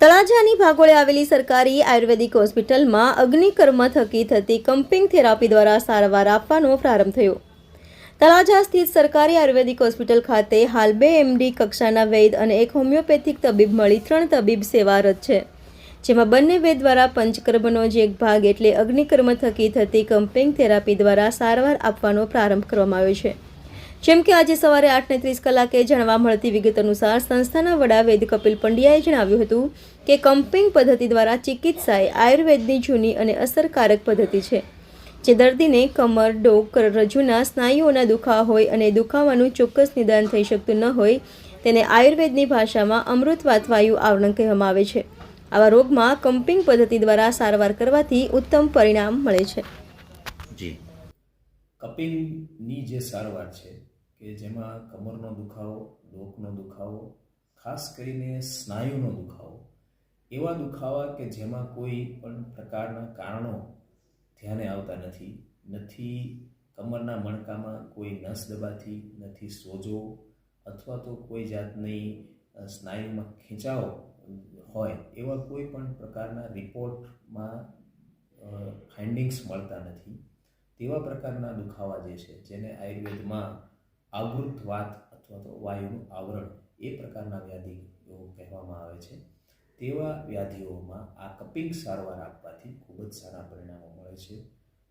તળાજાની ભાગોળે આવેલી સરકારી આયુર્વેદિક હોસ્પિટલમાં અગ્નિકર્મ થકી થતી કમ્પિંગ થેરાપી દ્વારા સારવાર આપવાનો પ્રારંભ થયો. તળાજા સ્થિત સરકારી આયુર્વેદિક હોસ્પિટલ ખાતે હાલ બે એમડી કક્ષાના વૈદ અને એક હોમિયોપેથિક તબીબ મળી ત્રણ તબીબ સેવારત છે, જેમાં બંને વેદ દ્વારા પંચકર્મનો જ એક ભાગ એટલે અગ્નિકર્મ થકી થતી કમ્પિંગ થેરાપી દ્વારા સારવાર આપવાનો પ્રારંભ કરવામાં આવ્યો છે. જેમ કે આજે સવારે આઠને ત્રીસ કલાકે જાણવા મળતી વિગત અનુસાર સંસ્થાના વડા વૈદ કપિલ પંડ્યાએ જણાવ્યું હતું કે કમ્પિંગ પદ્ધતિ દ્વારા ચિકિત્સા એ આયુર્વેદની જૂની અને અસરકારક પદ્ધતિ છે જે દર્દીને કમર ડોક રજૂના સ્નાયુઓના દુખાવા હોય અને દુખાવાનું ચોક્કસ નિદાન થઈ શકતું ન હોય તેને આયુર્વેદની ભાષામાં અમૃતવાત વાયુ આવરણ કહેવામાં આવે છે. આવા રોગમાં કમ્પિંગ પદ્ધતિ દ્વારા સારવાર કરવાથી ઉત્તમ પરિણામ મળે છે. જી. કપિંગની જે સારવાર છે કે જેમાં કમરનો દુખાવો ડોકનો દુખાવો, ખાસ કરીને સ્નાયુનો દુખાવો, એવા દુખાવા કે જેમાં કોઈ પણ પ્રકારના કારણો ધ્યાને આવતા નથી. નથી કમરના મણકામાં કોઈ નસ દબાથી નથી સોજો, અથવા તો કોઈ જાતની સ્નાયુમાં ખેંચાવો હોય, એવા કોઈ પણ પ્રકારના રિપોર્ટમાં ફાઇન્ડિંગ્સ મળતા નથી. તેવા પ્રકારના દુખાવા જે છે, જેને આયુર્વેદમાં આવૃતવાત અથવા તો વાયુનું આવરણ એ પ્રકારના વ્યાધિઓ કહેવામાં આવે છે. તેવા વ્યાધિઓમાં આ કપિંગ સારવાર આપવાથી ખૂબ જ સારા પરિણામો મળે છે.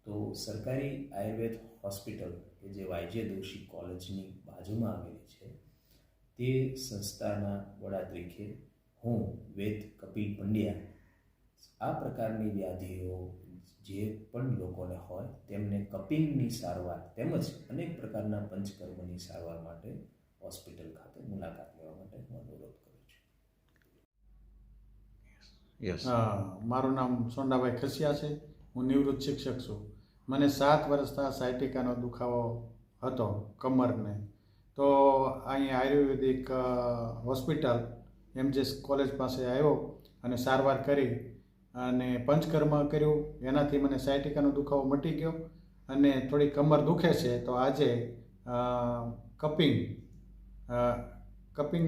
તો સરકારી આયુર્વેદ હોસ્પિટલ કે જે વાયજે દોશી કોલેજની બાજુમાં આવેલી છે, તે સંસ્થાના વડા તરીકે હું વેદ કપિલ પંડ્યા આ પ્રકારની વ્યાધિઓ જે પણ લોકોને હોય તેમને કપિંગની સારવાર તેમજ અનેક પ્રકારના પંચકર્મની સારવાર માટે હોસ્પિટલ ખાતે મુલાકાત લેવા માટે હું અનુરોધ કરું છું. યસ હા મારું નામ સોંડાભાઈ ખસિયા છે. હું નિવૃત્ત શિક્ષક છું. મને સાત વર્ષના સાયટિકાનો દુખાવો હતો કમરને. તો અહીં ayurvedic hospital hospital MJS college પાસે આવ્યો અને સારવાર કરી અને પંચકર્મ કર્યું. એનાથી મને સાયટિકાનો દુખાવો મટી ગયો અને થોડી કમર દુખે છે. તો આજે કપિંગ કપિંગ